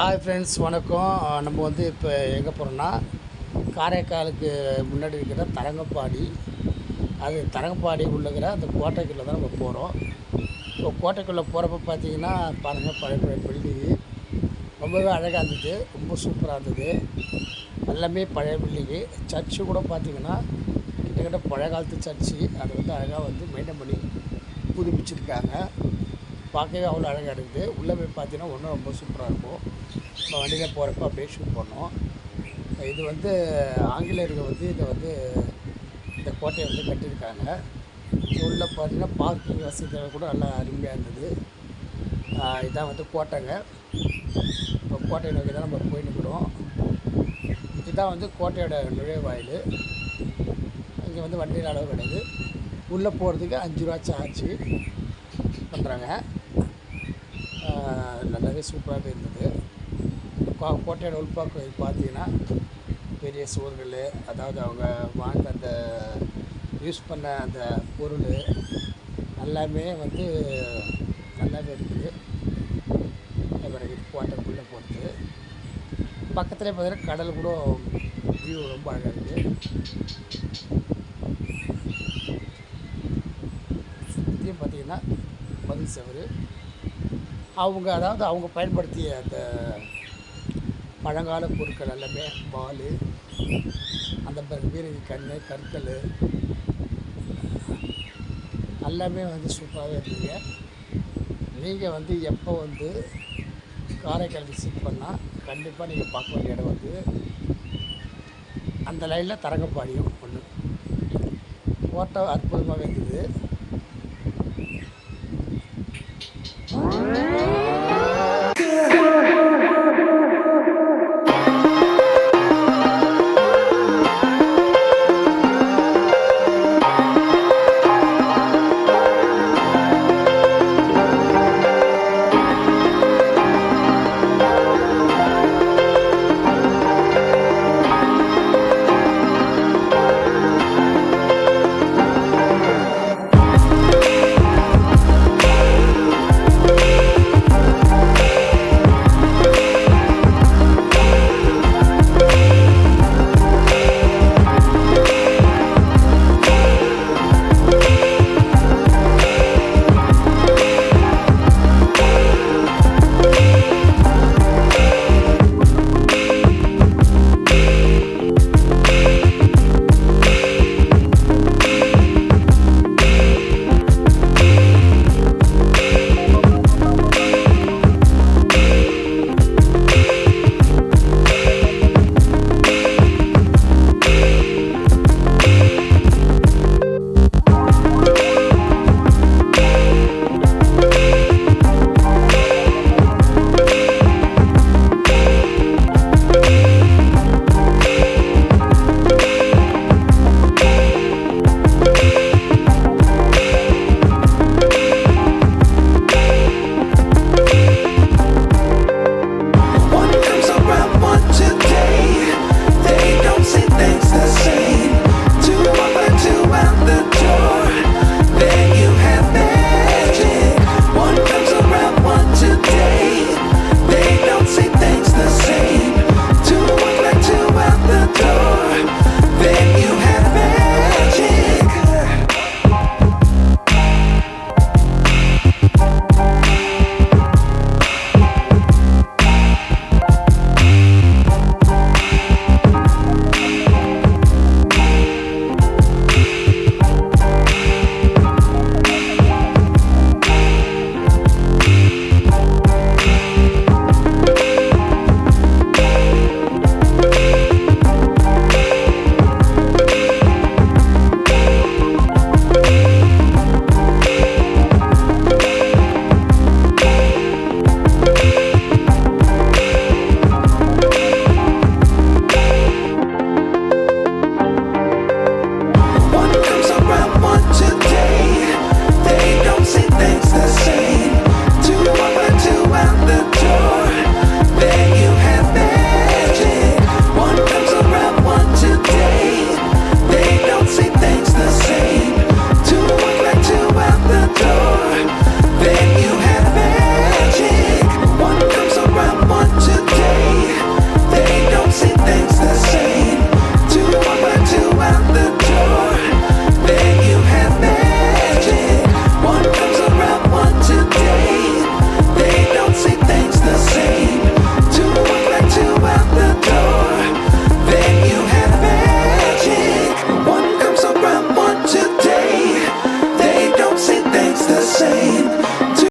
Hi friends வணக்கம். நம்ம வந்து இப்போ எங்கே போகிறோன்னா காரைக்காலுக்கு முன்னாடி இருக்கிற தரங்கம்பாடி அது தரங்கம்பாடி உள்ளங்கிற அந்த கோட்டைக்குள்ளே தான் நம்ம போகிறோம் இப்போ கோட்டைக்குள்ளே போகிறப்ப பார்த்தீங்கன்னா பாருங்கள் பழைய பழைய பில்டிங்கு ரொம்பவே அழகாக இருந்தது. ரொம்ப சூப்பராக இருந்தது. எல்லாமே பழைய பில்டிங்கு சர்ச்சு கூட பார்த்தீங்கன்னா கிட்டத்தட்ட பழைய காலத்து சர்ச்சு அதை வந்து அழகாக வந்து மெயின்டைன் பண்ணி புதுப்பிச்சிருக்காங்க. பார்க்கவே அவ்வளோ அழகாக இருக்குது. உள்ளே போய் பார்த்தீங்கன்னா ஒன்றும் ரொம்ப சூப்பராக இருக்கும். நம்ம வண்டியில் போகிறப்ப அப்படியே ஷூட் பண்ணோம் இது வந்து ஆங்கிலேயர்கள் வந்து இதை வந்து இந்த கோட்டையை வந்து கட்டியிருக்காங்க. உள்ளே பார்த்தீங்கன்னா பார்க்கிங் வசதிகள் கூட நல்லா அருமையாக இருந்தது. இதுதான் இதான் வந்து கோட்டைங்க. இப்போ கோட்டை நோக்கி தான் நம்ம போயிட்டுக்கிறோம் இதுதான் வந்து கோட்டையோட நுழைவாயில். இங்கே வந்து வண்டியில் அளவு கிடையாது. உள்ளே போகிறதுக்கு அஞ்சு ரூபா சார்ஜ் பண்ணுறாங்க நல்லாவே சூப்பராகவே இருந்தது. கோ- கோட்டையோட உள்பாக்கம் பார்த்தீங்கன்னா பெரிய சுவர்கள் அதாவது அவங்க வாழ்ந்த அந்த யூஸ் பண்ண அந்த பொருள் எல்லாமே வந்து நல்லாவே இருக்குது பிறகு கோட்டைக்குள்ளே போகிறது பக்கத்துலேயே பார்த்தீங்கன்னா கடல் கூட வியூ ரொம்ப அழகாக இருக்குது சுற்றியும் பார்த்தீங்கன்னா மதில் செவரு. அவங்க அதாவது அவங்க பயன்படுத்திய அந்த பழங்கால பொருட்கள் எல்லாமே பால் அந்த பிறகு வீரகி கண் கற்கள் எல்லாமே வந்து சூப்பராகவே இருந்தீங்க நீங்கள் வந்து எப்போ வந்து காரைக்கால் விசிட் பண்ணால் கண்டிப்பாக நீங்கள் பார்க்க வேண்டிய இடம் வந்து அந்த லைனில் தரங்கம்பாடியும் ஒன்று ஃபோட்டோ அற்புதமாக இருந்தது.